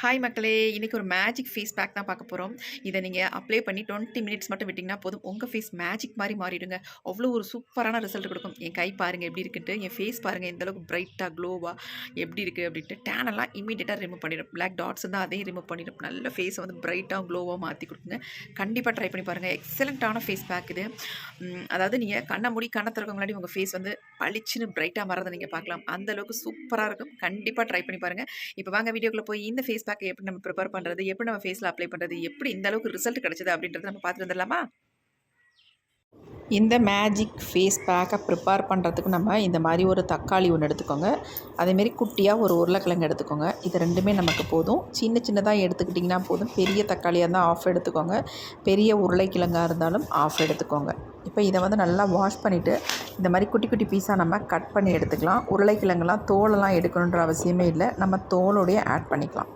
Hi மக்களே! இன்றைக்கி ஒரு மேஜிக் ஃபேஸ் பேக் தான் பார்க்க போகிறோம் இதை நீங்கள் அப்ளை பண்ணி 20 மினிட்ஸ் மட்டும் விட்டிங்கன்னா போதும். உங்கள் ஃபேஸ் மேஜிக் மாதிரி மாறிடுங்க. அவ்வளோ ஒரு சூப்பரான ரிசல்ட் கொடுக்கும் என் கை பாருங்கள் எப்படி இருக்குன்ட்டு. என் ஃபேஸ் பாருங்கள் எந்தளவுக்கு ப்ரைட்டாக க்ளோவாக எப்படி இருக்குது அப்படின்ட்டு. டேனெல்லாம் இமீடியட்டாக ரிமூவ் பண்ணிடும். பிளாக் டாட்ஸ் தான் அதையும் ரிமூவ் பண்ணிடும். நல்ல ஃபேஸை வந்து ப்ரைட்டாக க்ளோவாக மாற்றி கொடுங்க கண்டிப்பாக ட்ரை பண்ணி பாருங்கள் எக்ஸலன்ட்டான ஃபேஸ் பேக் இது. அதாவது நீங்கள் கண்ணை மூடி கண்ண திறக்க முன்னாடி உங்கள் ஃபேஸ் வந்து பளிச்சுன்னு ப்ரைட்டாக மாறதை நீங்கள் பார்க்கலாம். அந்தளவுக்கு சூப்பராக இருக்கும். கண்டிப்பாக ட்ரை பண்ணி பாருங்கள் இப்போ வாங்க வீடியோக்குள்ள போய் இந்த ஃபேஸ் பேக்கை எப்படி நம்ம ப்ரிப்பேர் பண்ணுறது எப்படி நம்ம ஃபேஸில் அப்ளை பண்ணுறது எப்படி இந்த அளவுக்கு ரிசல்ட் கிடைச்சது அப்படின்றத நம்ம பார்த்துட்டு வந்துடலாமா? இந்த மேஜிக் ஃபேஸ் பேக்கை ப்ரிப்பேர் பண்ணுறதுக்கு நம்ம இந்த மாதிரி ஒரு தக்காளி ஒன்று எடுத்துக்கோங்க. அதேமாரி குட்டியாக ஒரு உருளைக்கிழங்கு எடுத்துக்கோங்க. இது ரெண்டுமே நமக்கு போதும். சின்ன சின்னதாக எடுத்துக்கிட்டிங்கன்னா போதும். பெரிய தக்காளியாக இருந்தால் ஆஃப் எடுத்துக்கோங்க. பெரிய உருளைக்கிழங்காக இருந்தாலும் 1/2 எடுத்துக்கோங்க. இப்போ இதை வந்து நல்லா வாஷ் பண்ணிவிட்டு இந்த மாதிரி குட்டி குட்டி பீஸாக நம்ம கட் பண்ணி எடுத்துக்கலாம். உருளைக்கிழங்குலாம் தோலெல்லாம் எடுக்கணுன்ற அவசியமே இல்லை நம்ம தோலோடைய ஆட் பண்ணிக்கலாம்.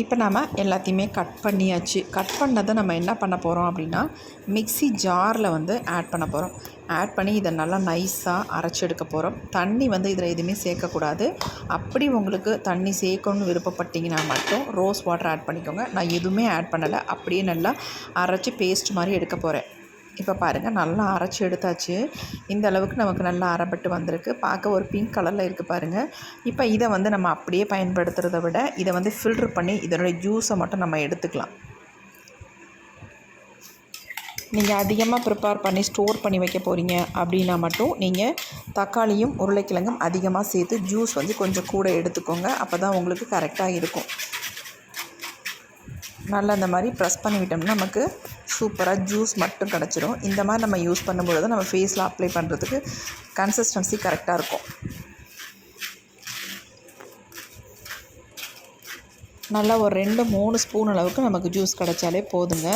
இப்போ நம்ம எல்லாத்தையுமே கட் பண்ணியாச்சு. கட் பண்ணதை நம்ம என்ன பண்ண போகிறோம் அப்படின்னா, மிக்சி ஜாரில் வந்து ஆட் பண்ண போகிறோம் ஆட் பண்ணி இதை நல்லா நைஸாக அரைச்சி எடுக்க போகிறோம் தண்ணி வந்து இதில் எதுவுமே சேர்க்கக்கூடாது. அப்படி உங்களுக்கு தண்ணி சேர்க்கணும்னு விருப்பப்பட்டீங்கன்னா மட்டும் ரோஸ் வாட்டர் ஆட் பண்ணிக்கோங்க. நான் எதுவுமே ஆட் பண்ணலை அப்படியே நல்லா அரைச்சி பேஸ்ட் மாதிரி எடுக்க போகிறேன் இப்போ பாருங்கள் நல்லா அரைச்சி எடுத்தாச்சு. இந்த அளவுக்கு நமக்கு நல்லா அரைப்பட்டு வந்திருக்கு. பார்க்க ஒரு பிங்க் கலரில் இருக்குது பாருங்கள் இப்போ இதை வந்து நம்ம அப்படியே பயன்படுத்துகிறத விட, இதை வந்து ஃபில்டர் பண்ணி இதனுடைய ஜூஸை மட்டும் நம்ம எடுத்துக்கலாம். நீங்கள் அதிகமாக ப்ரிப்பேர் பண்ணி ஸ்டோர் பண்ணி வைக்க போகிறீங்க அப்படின்னா மட்டும், நீங்கள் தக்காளியும், உருளைக்கிழங்கும் அதிகமாக சேர்த்து ஜூஸ் வந்து கொஞ்சம் கூட எடுத்துக்கோங்க. அப்போ தான் உங்களுக்கு கரெக்டாக இருக்கும். நல்லா இந்த மாதிரி ப்ரெஸ் பண்ணி விட்டோம்னா, நமக்கு சூப்பராக ஜூஸ் மட்டும் கிடச்சிரும் இந்த மாதிரி நம்ம யூஸ் பண்ணும்பொழுது நம்ம ஃபேஸில் அப்ளை பண்ணுறதுக்கு கன்சிஸ்டன்சி கரெக்டாக இருக்கும். நல்லா ஒரு 2, 3 ஸ்பூன் அளவுக்கு நமக்கு ஜூஸ் கிடைச்சாலே போதுங்க.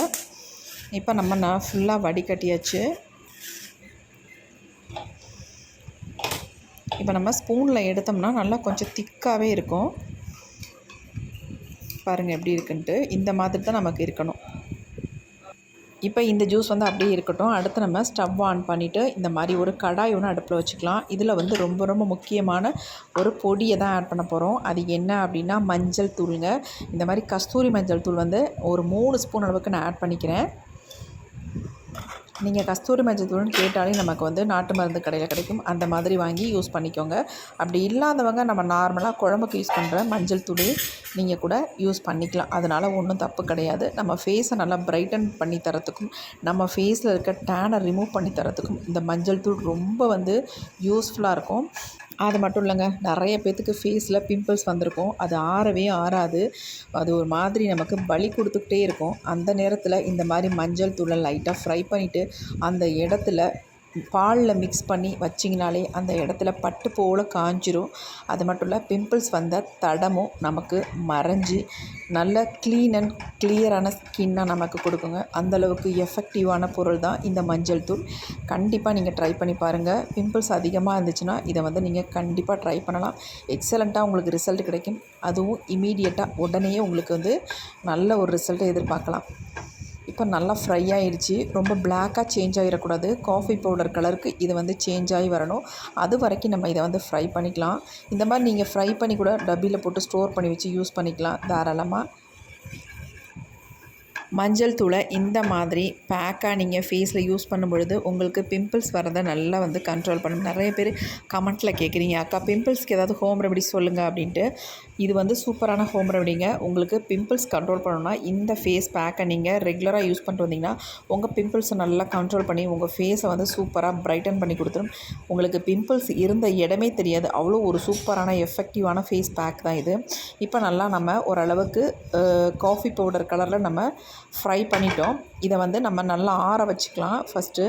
இப்போ நம்ம நான் ஃபுல்லாக வடிகட்டியாச்சு. இப்போ நம்ம ஸ்பூனில் எடுத்தோம்னா, நல்லா கொஞ்சம் திக்காகவே இருக்கும். பாருங்கள் எப்படி இருக்குன்ட்டு. இந்த மாதிரி தான் நமக்கு இருக்கணும். இப்போ இந்த ஜூஸ் வந்து அப்படியே இருக்கட்டும். அடுத்து நம்ம ஸ்டவ் ஆன் பண்ணிவிட்டு இந்த மாதிரி ஒரு கடாய் ஒன்று அடுப்பில் வச்சுக்கலாம். இதில் வந்து ரொம்ப ரொம்ப முக்கியமான ஒரு பொடியை தான் ஆட் பண்ண போகிறோம் அது என்ன அப்படின்னா, மஞ்சள் தூள்ங்க. இந்த மாதிரி கஸ்தூரி மஞ்சள் தூள் வந்து ஒரு மூணு ஸ்பூன் அளவுக்கு நான் ஆட் பண்ணிக்கிறேன். நீங்கள் கஸ்தூரி மஞ்சத்தூள்னு கேட்டாலே நமக்கு வந்து நாட்டு மருந்து கடையில் கிடைக்கும். அந்த மாதிரி வாங்கி யூஸ் பண்ணிக்கோங்க. அப்படி இல்லாதவங்க நம்ம நார்மலாக குழம்புக்கு யூஸ் பண்ணுற மஞ்சள் தூளே நீங்கள் கூட யூஸ் பண்ணிக்கலாம். அதனால் ஒன்றும் தப்பு கிடையாது. நம்ம ஃபேஸை நல்லா பிரைட்டன் பண்ணி தரத்துக்கும் நம்ம ஃபேஸில் இருக்க டேனை ரிமூவ் பண்ணி தரத்துக்கும் இந்த மஞ்சள் தூள் ரொம்ப வந்து யூஸ்ஃபுல்லாக இருக்கும். அது மட்டும் இல்லைங்க நிறைய பேத்துக்கு ஃபேஸில் பிம்பிள்ஸ் வந்திருக்கும். அது ஆறவே ஆறாது. அது ஒரு மாதிரி நமக்கு பலி கொடுத்துக்கிட்டே இருக்கும். அந்த நேரத்தில் இந்த மாதிரி மஞ்சள் தூள லைட்டாக ஃப்ரை பண்ணிவிட்டு அந்த இடத்துல பாலில் மிக்ஸ் பண்ணி வச்சிங்கனாலே அந்த இடத்துல பட்டு போல் காஞ்சிரும் அது மட்டும் இல்லை பிம்பிள்ஸ் வந்த தடமும் நமக்கு மறைஞ்சு, நல்ல க்ளீன் அண்ட் கிளியரான ஸ்கின்னாக நமக்கு கொடுக்குங்க அந்தளவுக்கு எஃபெக்டிவான பொருள் தான் இந்த மஞ்சள் தூள். கண்டிப்பாக நீங்கள் ட்ரை பண்ணி பாருங்கள் பிம்பிள்ஸ் அதிகமாக இருந்துச்சுன்னா, இதை வந்து நீங்கள் கண்டிப்பாக ட்ரை பண்ணலாம். எக்ஸலண்ட்டாக உங்களுக்கு ரிசல்ட் கிடைக்கும். அதுவும் இமீடியட்டாக உடனேயே உங்களுக்கு வந்து நல்ல ஒரு ரிசல்ட்டை எதிர்பார்க்கலாம். இப்போ நல்லா ஃப்ரை ஆயிருச்சு. ரொம்ப பிளாக்காக சேஞ்ச் ஆகிடக்கூடாது காஃபி பவுடர் கலருக்கு இது வந்து சேஞ்ச் ஆகி வரணும். அது வரைக்கும் நம்ம இதை வந்து ஃப்ரை பண்ணிக்கலாம். இந்த மாதிரி நீங்கள் ஃப்ரை பண்ணி கூட டப்பியில் போட்டு ஸ்டோர் பண்ணி வச்சு யூஸ் பண்ணிக்கலாம் தாராளமாக மஞ்சள் தூளை இந்த மாதிரி பேக்காக நீங்கள் ஃபேஸில் யூஸ் பண்ணும்பொழுது, உங்களுக்கு பிம்பிள்ஸ் வரதை நல்லா வந்து கண்ட்ரோல் பண்ணும். நிறைய பேர் கமெண்ட்டில் கேட்குறீங்க, "அக்கா பிம்பிள்ஸ்க்கு ஏதாவது ஹோம் ரெமெடி சொல்லுங்கள் அப்படின்ட்டு. இது வந்து சூப்பரான ஹோம் ரெமெடிங்க. உங்களுக்கு பிம்பிள்ஸ் கண்ட்ரோல் பண்ணணும்னா, இந்த ஃபேஸ் பேக்கை நீங்கள் ரெகுலராக யூஸ் பண்ணிட்டு வந்தீங்கன்னா, உங்கள் பிம்பிள்ஸை நல்லா கண்ட்ரோல் பண்ணி, உங்கள் ஃபேஸை வந்து சூப்பராக பிரைட்டன் பண்ணி கொடுத்துரும் உங்களுக்கு பிம்பிள்ஸ் இருந்த இடமே தெரியாது. அவ்வளோ ஒரு சூப்பரான எஃபெக்டிவான ஃபேஸ் பேக் தான் இது. இப்போ நல்லா நம்ம ஓரளவுக்கு காஃபி பவுடர் கலரில் நம்ம ஃப்ரை பண்ணிட்டோம். இதை வந்து நம்ம நல்லா ஆற வச்சுக்கலாம் ஃபஸ்ட்டு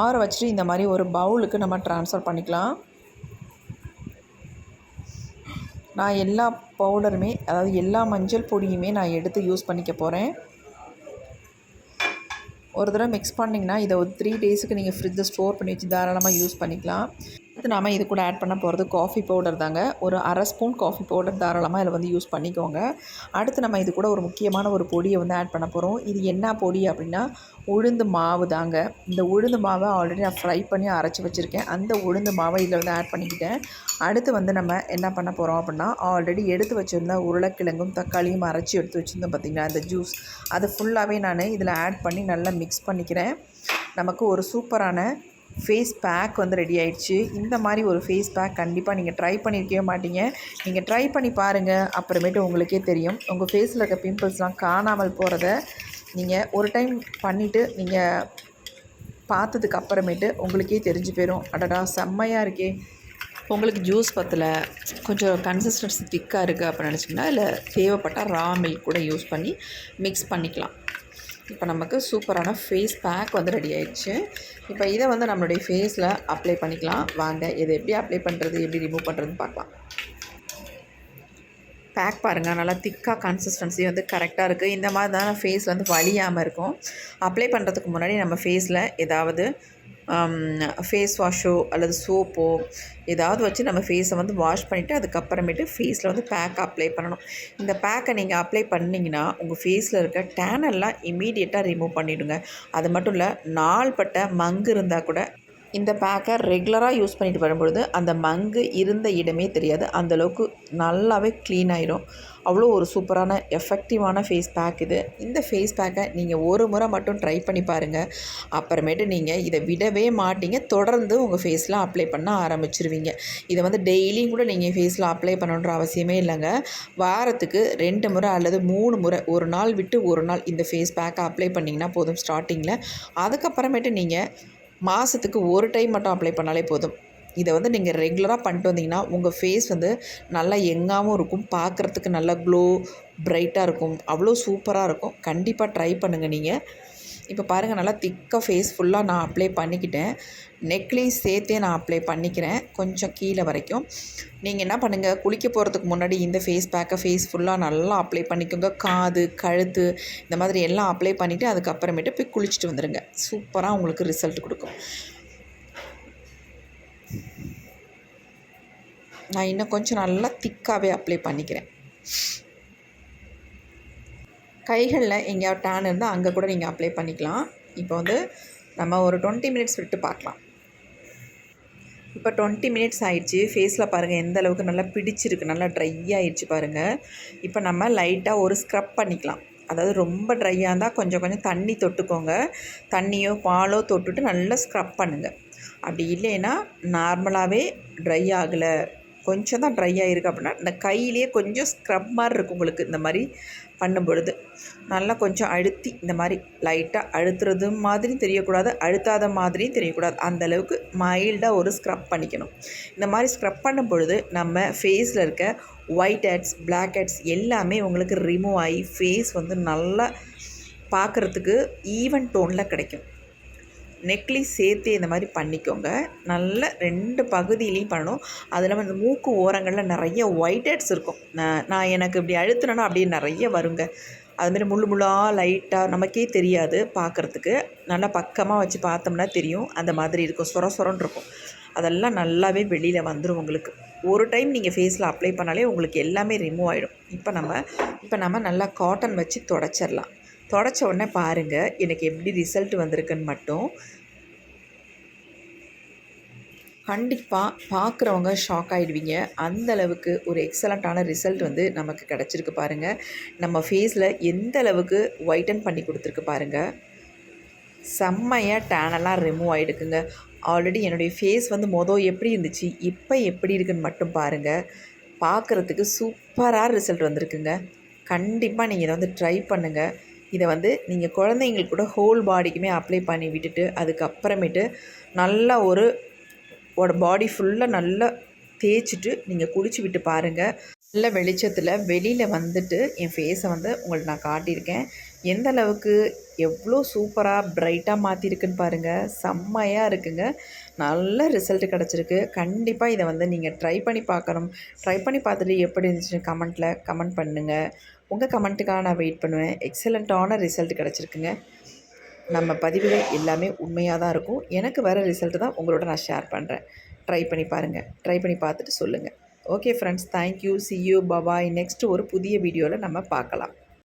ஆற வச்சுட்டு இந்த மாதிரி ஒரு பவுலுக்கு நம்ம ட்ரான்ஸ்ஃபர் பண்ணிக்கலாம். நான் எல்லா பவுடருமே, அதாவது எல்லா மஞ்சள் பொடியுமே நான் எடுத்து யூஸ் பண்ணிக்க போகிறேன் ஒரு தடவை மிக்ஸ் பண்ணிங்கன்னா இதை ஒரு த்ரீ டேஸுக்கு நீங்கள் ஃப்ரிட்ஜை ஸ்டோர் பண்ணி வச்சு தாராளமாக யூஸ் பண்ணிக்கலாம். அடுத்து நாம் இது கூட ஆட் பண்ண போகிறது காஃபி பவுடர் தாங்க. ஒரு அரை ஸ்பூன் காஃபி பவுடர் தாராளமாக இதில் வந்து யூஸ் பண்ணிக்கோங்க. அடுத்து நம்ம இது கூட ஒரு முக்கியமான ஒரு பொடியை வந்து ஆட் பண்ண போகிறோம் இது என்ன பொடி அப்படின்னா உளுந்து மாவு தாங்க. இந்த உளுந்து மாவை ஆல்ரெடி நான் ஃப்ரை பண்ணி அரைச்சி வச்சுருக்கேன். அந்த உளுந்து மாவை இதில் வந்து ஆட் பண்ணிக்கிட்டேன். அடுத்து வந்து நம்ம என்ன பண்ண போகிறோம் அப்படின்னா ஆல்ரெடி எடுத்து வச்சுருந்த உருளைக்கிழங்கும் தக்காளியும் அரைச்சி எடுத்து வச்சுருந்தோம் பார்த்திங்களா அந்த ஜூஸ் அதை ஃபுல்லாகவே நான் இதில் ஆட் பண்ணி நல்லா மிக்ஸ் பண்ணிக்கிறேன். நமக்கு ஒரு சூப்பரான ஃபேஸ் பேக் வந்து ரெடி ஆயிடுச்சு. இந்த மாதிரி ஒரு ஃபேஸ் பேக் கண்டிப்பாக நீங்கள் ட்ரை பண்ணியிருக்கவே மாட்டீங்க. நீங்கள் ட்ரை பண்ணி பாருங்கள் அப்புறமேட்டு உங்களுக்கே தெரியும். உங்கள் ஃபேஸில் இருக்க பிம்பிள்ஸ்லாம் காணாமல் போகிறத நீங்கள் ஒரு டைம் பண்ணிவிட்டு நீங்கள் பார்த்ததுக்கு அப்புறமேட்டு உங்களுக்கே தெரிஞ்சு போயிடும் அடடா செம்மையாக இருக்கே. உங்களுக்கு ஜூஸ் பற்றல கொஞ்சம் கன்சிஸ்டன்சி திக்காக இருக்குது அப்படின்னு நினச்சிங்கன்னா இல்லை தேவைப்பட்டால் ரா மில்க் கூட யூஸ் பண்ணி மிக்ஸ் பண்ணிக்கலாம். இப்போ நமக்கு சூப்பரான ஃபேஸ் பேக் வந்து ரெடி ஆயிடுச்சு. இப்போ இதை வந்து நம்மளுடைய ஃபேஸில் அப்ளை பண்ணிக்கலாம். வாங்க இதை எப்படி அப்ளை பண்ணுறது எப்படி ரிமூவ் பண்ணுறதுன்னு பார்க்கலாம். பேக் பாருங்கள் நல்லா திக்காக கன்சிஸ்டன்சி வந்து கரெக்டாக இருக்குது இந்த மாதிரி தான் ஃபேஸ் வந்து வலியாமல் இருக்கும். அப்ளை பண்ணுறதுக்கு முன்னாடி நம்ம ஃபேஸில் ஏதாவது Um, ஃபேஸ் வாஷோ அல்லது சோப்போ ஏதாவது வச்சு நம்ம ஃபேஸை வந்து வாஷ் பண்ணிவிட்டு அதுக்கப்புறமேட்டு ஃபேஸில் வந்து பேக் அப்ளை பண்ணணும். இந்த பேக்கை நீங்கள் அப்ளை பண்ணிங்கன்னா உங்கள் ஃபேஸில் இருக்க டேனெல்லாம் இமீடியட்டாக ரிமூவ் பண்ணிவிடுங்க அது மட்டும் இல்லை நாள்பட்ட மங்கு இருந்தால் கூட இந்த பேக்கை ரெகுலராக யூஸ் பண்ணிட்டு வரும்பொழுது அந்த மங்கு இருந்த இடமே தெரியாது. அந்தளவுக்கு நல்லாவே க்ளீன் ஆயிரும். அவ்வளோ ஒரு சூப்பரான எஃபெக்டிவான ஃபேஸ் பேக் இது. இந்த ஃபேஸ் பேக்கை நீங்கள் ஒரு முறை மட்டும் ட்ரை பண்ணி பாருங்கள் அப்புறமேட்டு நீங்கள் இதை விடவே மாட்டீங்க. தொடர்ந்து உங்கள் ஃபேஸில் அப்ளை பண்ண ஆரம்பிச்சிருவீங்க. இதை வந்து டெய்லியும் கூட நீங்கள் ஃபேஸில் அப்ளை பண்ணணுன்ற அவசியமே இல்லைங்க. வாரத்துக்கு ரெண்டு முறை அல்லது மூணு முறை ஒரு நாள் விட்டு ஒரு நாள் இந்த ஃபேஸ் பேக்கை அப்ளை பண்ணிங்கன்னா போதும் ஸ்டார்டிங்கில் அதுக்கப்புறமேட்டு நீங்கள் மாதத்துக்கு ஒரு டைம் மட்டும் அப்ளை பண்ணாலே போதும். இதை வந்து நீங்கள் ரெகுலராக பண்ணிட்டு வந்தீங்கன்னா உங்கள் ஃபேஸ் வந்து நல்லா எங்காகவும் இருக்கும். பார்க்குறதுக்கு நல்லா க்ளோ பிரைட்டாக இருக்கும். அவ்வளோ சூப்பராக இருக்கும். கண்டிப்பாக ட்ரை பண்ணுங்கள் நீங்கள் இப்போ பாருங்கள் நல்லா திக்காக ஃபேஸ் ஃபுல்லாக நான் அப்ளை பண்ணிக்கிட்டேன். நெக்லேஸ் சேர்த்தே நான் அப்ளை பண்ணிக்கிறேன் கொஞ்சம் கீழே வரைக்கும். நீங்கள் என்ன பண்ணுங்கள் குளிக்க போகிறதுக்கு முன்னாடி இந்த ஃபேஸ் பேக்கை ஃபேஸ் ஃபுல்லாக நல்லா அப்ளை பண்ணிக்கோங்க. காது கழுத்து இந்த மாதிரி எல்லாம் அப்ளை பண்ணிவிட்டு அதுக்கப்புறமேட்டு போய் குளிச்சுட்டு வந்துடுங்க சூப்பராக உங்களுக்கு ரிசல்ட் கொடுக்கும். நான் இன்னும் கொஞ்சம் நல்லா திக்காகவே அப்ளை பண்ணிக்கிறேன். கைகளில் எங்கேயாவது டேன் இருந்தால் அங்கே கூட நீங்கள் அப்ளை பண்ணிக்கலாம். இப்போ வந்து நம்ம ஒரு டுவெண்ட்டி மினிட்ஸ் விட்டு பார்க்கலாம். இப்போ டுவெண்ட்டி மினிட்ஸ் ஆயிடுச்சு. ஃபேஸில் பாருங்கள் எந்த அளவுக்கு நல்லா பிடிச்சிருக்கு நல்லா ட்ரை ஆயிடுச்சு பாருங்கள் இப்போ நம்ம லைட்டாக ஒரு ஸ்க்ரப் பண்ணிக்கலாம். அதாவது ரொம்ப ட்ரையாக இருந்தால் கொஞ்சம் கொஞ்சம் தண்ணி தொட்டுக்கோங்க. தண்ணியோ பாலோ தொட்டுட்டு நல்லா ஸ்க்ரப் பண்ணுங்கள் அப்படி இல்லைன்னா நார்மலாகவே ட்ரை ஆகலை. கொஞ்சம் தான் ட்ரை ஆகிருக்கு அப்படின்னா இந்த கையிலேயே கொஞ்சம் ஸ்க்ரப் மாதிரி இருக்கும் உங்களுக்கு இந்த மாதிரி பண்ணும் பொழுது நல்லா கொஞ்சம் அழுத்தி இந்த மாதிரி லைட்டாக அழுத்துறது மாதிரியும் தெரியக்கூடாது அழுத்தாத மாதிரியும் தெரியக்கூடாது. அந்தளவுக்கு மைல்டாக ஒரு ஸ்க்ரப் பண்ணிக்கணும். இந்த மாதிரி ஸ்க்ரப் பண்ணும் பொழுது நம்ம ஃபேஸில் இருக்க ஒயிட் ஹெட்ஸ் பிளாக் ஹெட்ஸ் எல்லாமே உங்களுக்கு ரிமூவ் ஆகி ஃபேஸ் வந்து நல்லா பார்க்குறதுக்கு ஈவன் டோனில் கிடைக்கும். நெக்லஸ் சேர்த்து இந்த மாதிரி பண்ணிக்கோங்க. நல்ல ரெண்டு பகுதியிலையும் பண்ணணும். அது இல்லாமல் இந்த மூக்கு ஓரங்களில் நிறைய ஒயிட் ஹெட்ஸ் இருக்கும். நான் நான் எனக்கு இப்படி அழுத்தினேன்னா அப்படியே நிறைய வருங்க. அதுமாரி முள்ளு முள்ளாக லைட்டாக நமக்கே தெரியாது பார்க்குறதுக்கு. நல்லா பக்கமாக வச்சு பார்த்தோம்னா தெரியும். அந்த மாதிரி இருக்கும். சொர சொரன்னு இருக்கும். அதெல்லாம் நல்லாவே வெளியில் வந்துடும் உங்களுக்கு. ஒரு டைம் நீங்கள் ஃபேஸில் அப்ளை பண்ணாலே உங்களுக்கு எல்லாமே ரிமூவ் ஆகிடும் இப்போ நம்ம இப்போ நம்ம நல்லா காட்டன் வச்சு தொடச்சிடலாம் தொடச்ச உடனே பாருங்கள் எனக்கு எப்படி ரிசல்ட் வந்திருக்குன்னு மட்டும். கண்டிப்பாக பார்க்குறவங்க ஷாக் ஆகிடுவீங்க அந்த அளவுக்கு ஒரு எக்ஸலண்ட்டான ரிசல்ட் வந்து நமக்கு கிடச்சிருக்கு பாருங்கள் நம்ம ஃபேஸில் எந்த அளவுக்கு ஒயிட்டன் பண்ணி கொடுத்துருக்கு பாருங்கள் செம்மையாக டேனெல்லாம் ரிமூவ் ஆகிடுக்குங்க ஆல்ரெடி என்னுடைய ஃபேஸ் வந்து மொதல் எப்படி இருந்துச்சு இப்போ எப்படி இருக்குன்னு மட்டும் பாருங்கள் பார்க்குறதுக்கு சூப்பராக ரிசல்ட் வந்திருக்குங்க. கண்டிப்பாக நீங்கள் இதை வந்து ட்ரை பண்ணுங்கள் இதை வந்து நீங்கள் குழந்தைங்களுக்கு கூட ஹோல் பாடிக்குமே அப்ளை பண்ணி விட்டுட்டு அதுக்கப்புறமேட்டு நல்லா ஒரு பாடி ஃபுல்லாக நல்லா தேய்ச்சிட்டு நீங்கள் குளிச்சு விட்டு பாருங்கள் நல்ல வெளிச்சத்தில் வெளியில் வந்துட்டு என் ஃபேஸை வந்து உங்களுக்கு நான் காட்டியிருக்கேன். எந்த அளவுக்கு எவ்வளோ சூப்பராக ப்ரைட்டாக மாற்றிருக்குன்னு பாருங்கள் செம்மையாக இருக்குங்க. நல்ல ரிசல்ட் கிடச்சிருக்கு. கண்டிப்பாக இதை வந்து நீங்கள் ட்ரை பண்ணி பார்க்கணும். ட்ரை பண்ணி பார்த்துட்டு எப்படி இருந்துச்சுன்னு கமெண்ட்டில் கமெண்ட் பண்ணுங்கள் உங்கள் கமெண்ட்டுக்காக நான் வெயிட் பண்ணுவேன். எக்ஸலண்ட்டான ரிசல்ட் கிடச்சிருக்குங்க. நம்ம பதிவுகள் எல்லாமே உண்மையாக தான் இருக்கும். எனக்கு வர ரிசல்ட்டு தான் உங்களோட நான் ஷேர் பண்ணுறேன் ட்ரை பண்ணி பாருங்கள் ட்ரை பண்ணி பார்த்துட்டு சொல்லுங்கள் okay friends thank you see you bye bye next ஒரு புதிய வீடியோவில் நம்ம பார்க்கலாம்.